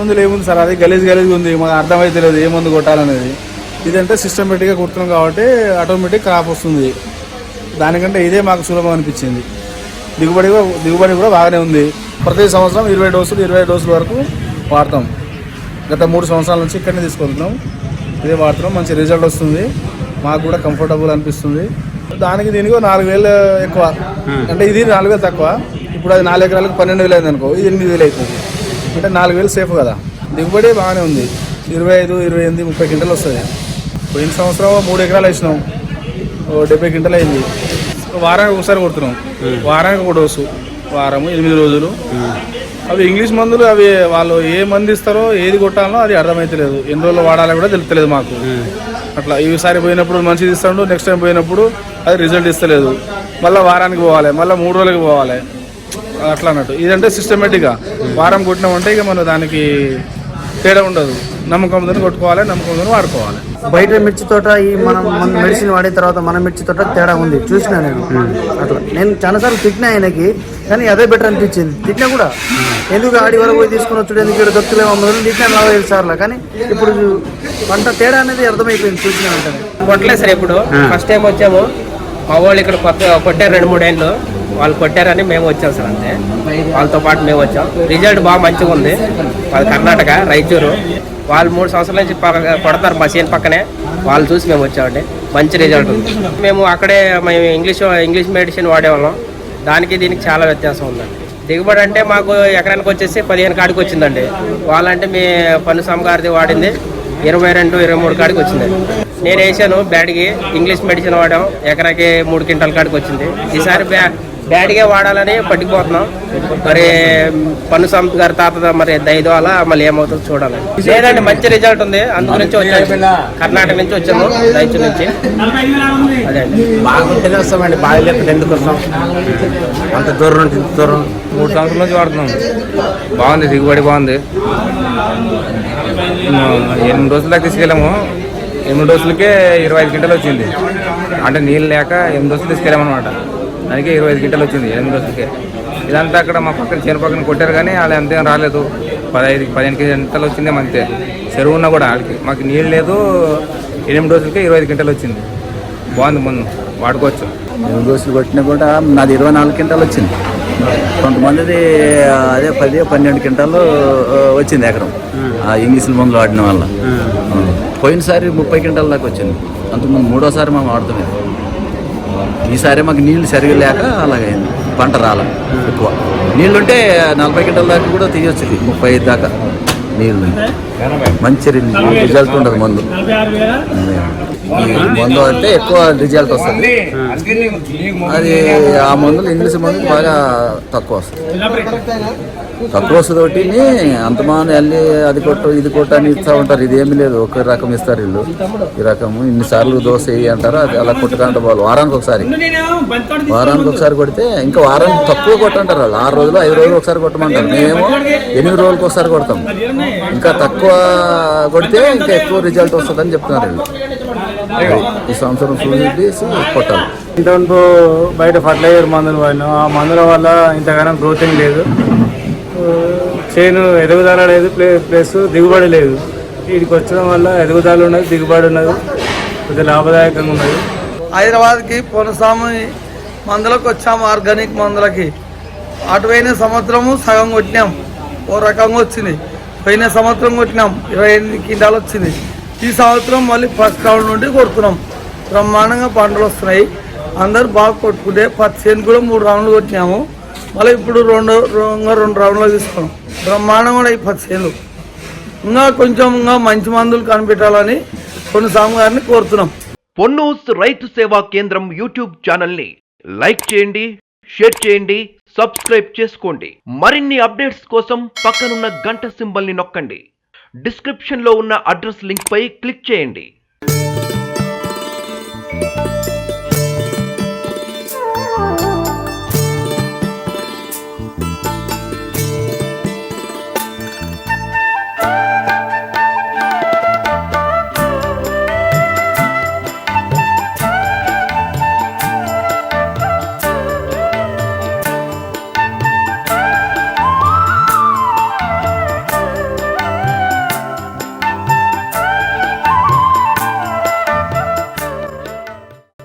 మందులు ఏముంది సార్? అది గలీజ్ గలీజ్ ఉంది. మాకు అర్థమైతే లేదు ఏ మందు కొట్టాలనేది. ఇదంటే సిస్టమేటిక్గా కుడుతున్నాం కాబట్టి ఆటోమేటిక్ క్రాప్ వస్తుంది. దానికంటే ఇదే మాకు సులభం అనిపించింది. దిగుబడి దిగుబడి కూడా బాగానే ఉంది. ప్రతి సంవత్సరం ఇరవై డోసులు ఇరవై డోసుల వరకు వాడతాం. గత మూడు సంవత్సరాల నుంచి ఇక్కడనే తీసుకుంటున్నాం. ఇదే వాడుతున్నాం. మంచి రిజల్ట్ వస్తుంది. మాకు కూడా కంఫర్టబుల్ అనిపిస్తుంది. దానికి దీనికి నాలుగు వేలు ఎక్కువ. అంటే ఇది నాలుగు వేలు తక్కువ. ఇప్పుడు అది నాలుగు ఎకరాలకు పన్నెండు వేలు అయింది అనుకో ఇది ఎనిమిది వేలు అవుతుంది. అంటే నాలుగు వేలు సేఫ్ కదా. దిగుబడి బాగానే ఉంది. ఇరవై ఐదు ఇరవై ఎనిమిది ముప్పై క్వింటలు వస్తుంది. పోయిన సంవత్సరం మూడు ఎకరాలు వేసినాం. ఓ డెబ్బై క్వింటలు అయింది. వారానికి ఒకసారి కొడుతున్నాం. వారానికి ఒక డోసు వారము ఎనిమిది రోజులు. అవి ఇంగ్లీష్ మందులు అవి వాళ్ళు ఏ మందు ఇస్తారో ఏది కొట్టాలో అది అర్థమైతలేదు. ఎన్ని రోజులు వాడాలో కూడా తెలుస్తలేదు మాకు. అట్లా ఈసారి పోయినప్పుడు మంచిది ఇస్తాడు నెక్స్ట్ టైం పోయినప్పుడు అది రిజల్ట్ ఇస్తలేదు. మళ్ళీ వారానికి పోవాలి మళ్ళీ మూడు రోజులకి పోవాలి. అట్లా అన్నట్టు. ఇదంటే సిస్టమేటిక్గా వారం కొట్టినామంటే ఇక మనం దానికి తేడా ఉండదు. నమ్మకంతో కొట్టుకోవాలి నమ్మకంతో వాడుకోవాలి. బయట మిర్చి తోట ఈ మనం మన మెడిసిన్ వాడిన తర్వాత మన మిర్చి తోట తేడా ఉంది. చూసిన నేను. అట్లా. నేను చాలాసార్లు తిట్టినా ఆయనకి కానీ అదే బెటర్ అనిపించింది. తిట్టినా కూడా. ఎందుకు ఆడి వరకు పోయి తీసుకుని వచ్చాడు? ఎందుకు ఇక్కడ దొరకలేము మొదలు తిట్టినా నలభై ఐదు సార్లు. కానీ ఇప్పుడు పంట తేడా అనేది అర్థమైపోయింది. చూసిన వెంటనే. కొట్టలేదు సార్ ఇప్పుడు ఫస్ట్ టైం వచ్చాము. మా వాళ్ళు ఇక్కడ కొత్త కొట్టారు రెండు మూడు ఏళ్ళు వాళ్ళు కొట్టారని మేము వచ్చాం సార్ అంతే. వాళ్ళతో పాటు మేము వచ్చాం. రిజల్ట్ బాగా మంచిగా ఉంది. వాళ్ళు కర్ణాటక రాయచూరు. వాళ్ళు మూడు సంవత్సరాల నుంచి పక్క- కొడతారు మసీన్ పక్కనే. వాళ్ళు చూసి మేము వచ్చామండి. మంచి రిజల్ట్ ఉంది. మేము అక్కడే మేము ఇంగ్లీష్ ఇంగ్లీష్ మెడిసిన్ వాడేవాళ్ళం. దానికి దీనికి చాలా వ్యత్యాసం ఉందండి దిగుబడి అంటే మాకు ఎకరానికి వచ్చేసి పదిహేను కాడికి వచ్చిందండి. వాళ్ళంటే మీ పన్ను గారిది వాడింది. ఇరవై రెండు ఇరవై మూడు కాడికి వచ్చింది. నేను వేసాను బ్యాడ్కి ఇంగ్లీష్ మెడిసిన్ వాడాం ఎకరాకి మూడు క్వింటాల కాడికి వచ్చింది. ఈసారి బ్యా బ్యాడ్గా వాడాలని పట్టుకుపోతున్నాం మరి పన్ను సంత గారి తాత మరి దైదో అలా మళ్ళీ ఏమవుతుందో చూడాలి. లేదండి మంచి రిజల్ట్ ఉంది. అందు నుంచి వచ్చాను. కర్ణాటక నుంచి వచ్చాము రైతు నుంచి. అదే అండి. బాగుంటేనే వస్తామండి. బాగాలేకపోతే ఎందుకు వస్తాం? అంత దూరం నుంచి దూరం. మూడు సంవత్సరాల నుంచి వాడుతున్నాం. బాగుంది దిగుబడి బాగుంది. ఎనిమిది రోజుల దాకా తీసుకెళ్ళాము. ఎనిమిది రోజులకే ఇరవై ఐదు గంటలు వచ్చింది. అంటే నీళ్ళు లేక ఎనిమిది రోజులు తీసుకెళ్ళామన్నమాట. దానికి ఇరవై ఐదు గంటలు వచ్చింది ఎనిమిది రోజులకే. ఇదంతా అక్కడ మా పక్కన చేను పక్కన కొట్టారు కానీ వాళ్ళు అంతేం రాలేదు. పదహైదు పదిహేను గంటలు వచ్చింది అంతే. చెరువు ఉన్నా కూడా వాళ్ళకి మాకు నీళ్ళు లేదు. ఎనిమిది రోజులకే ఇరవై ఐదు గంటలు వచ్చింది. బాగుంది ముందు వాడుకోవచ్చు. ఎనిమిది రోజులు కొట్టినా కూడా నాది ఇరవై నాలుగు గంటలు వచ్చింది. కొంతమందిది అదే పది పన్నెండు క్వింటాలు వచ్చింది ఎకరం. ఆ ఇంగ్లీష్ మందులు వాడిన వల్ల. పోయినసారి ముప్పై క్వింటాల దాకా వచ్చింది. అంతకుముందు మూడోసారి మేము వాడుతాం ఇది. ఈసారి మాకు నీళ్ళు సరిగా లేక అలాగైంది. పంట రాల ఎక్కువ. నీళ్ళుంటే నలభై క్వింటాల దాకా కూడా తీయొచ్చు ముప్పై ఐదు దాకా నీళ్ళు. మంచి రిజల్ట్ ఉంటుంది మందు. మందు అంటే ఎక్కువ రిజల్ట్ వస్తుంది. అది ఆ మందులు ఇంగ్లీష్ మందులు బాగా తక్కువ వస్తుంది. తక్కువ వస్తుంది ఒకటి అంతమానం వెళ్ళి అది కొట్టు ఇది కొట్టు అని ఇస్తూ ఉంటారు. ఇది ఏమీ లేదు. ఒక రకం ఇస్తారు వీళ్ళు. ఈ రకము. ఇన్నిసార్లు దోశ వేయి అంటారు. అది అలా కొట్టుకుంటే వాళ్ళు వారానికి ఒకసారి. వారానికి ఒకసారి కొడితే ఇంకా వారానికి తక్కువ కొట్టంటారు వాళ్ళు. ఆరు రోజులు ఐదు రోజులు ఒకసారి కొట్టమంటారు. మేమేమో ఎనిమిది రోజులకు ఒకసారి కొడతాం. ఇంకా తక్కువ కొడితే ఇంకా ఎక్కువ రిజల్ట్ వస్తుందని చెప్తున్నారు వీళ్ళు. ఈ సంవత్సరం చూసి కొట్టాలి. ఇంతవరకు బయట ఫర్టిలైజర్ మందులు వాడినాం ఆ మందుల వల్ల ఇంతగానం గ్రోతింగ్ లేదు. చేను ఎదుగుదల లేదు ప్లే ప్లస్ దిగుబడి లేదు. వీటికి వచ్చడం వల్ల ఎదుగుదల ఉన్నది దిగుబడి ఉన్నది కొద్దిగా లాభదాయకంగా ఉన్నది. హైదరాబాద్కి పోనస్వామి మందులకు వచ్చాము ఆర్గానిక్ మందులకి. అటు పోయిన సంవత్సరము సగం కొట్టినాం ఓ రకంగా వచ్చింది. పోయిన సంవత్సరం కొట్టినాం ఇరవై ఎనిమిది క్వింటాలు వచ్చింది. ఈ సంవత్సరం మళ్ళీ ఫస్ట్ రౌండ్ నుండి కొడుతున్నాం. బ్రహ్మాండంగా పంటలు వస్తున్నాయి. అందరు బాగా కొట్టుకుంటే పది చేను కూడా మూడు రౌండ్లు కొట్టినాము. మళ్ళీ ఇప్పుడు రెండు ఇంకా రెండు రౌండ్లు తీసుకున్నాం. బ్రహ్మాండంగా కూడా ఈ పది చేనులు ఇంకా కొంచెం ఇంకా మంచి మందులు కనిపెట్టాలని కొన్ని స్వామి గారిని కోరుతున్నాం. పొన్నూస్ రైతు సేవా కేంద్రం యూట్యూబ్ ఛానల్ని లైక్ చేయండి షేర్ చేయండి సబ్స్క్రైబ్ చేసుకోండి. మరిన్ని అప్డేట్స్ కోసం పక్కనున్న గంట సింబల్ని నొక్కండి. డిస్క్రిప్షన్లో ఉన్న అడ్రస్ లింక్పై క్లిక్ చేయండి.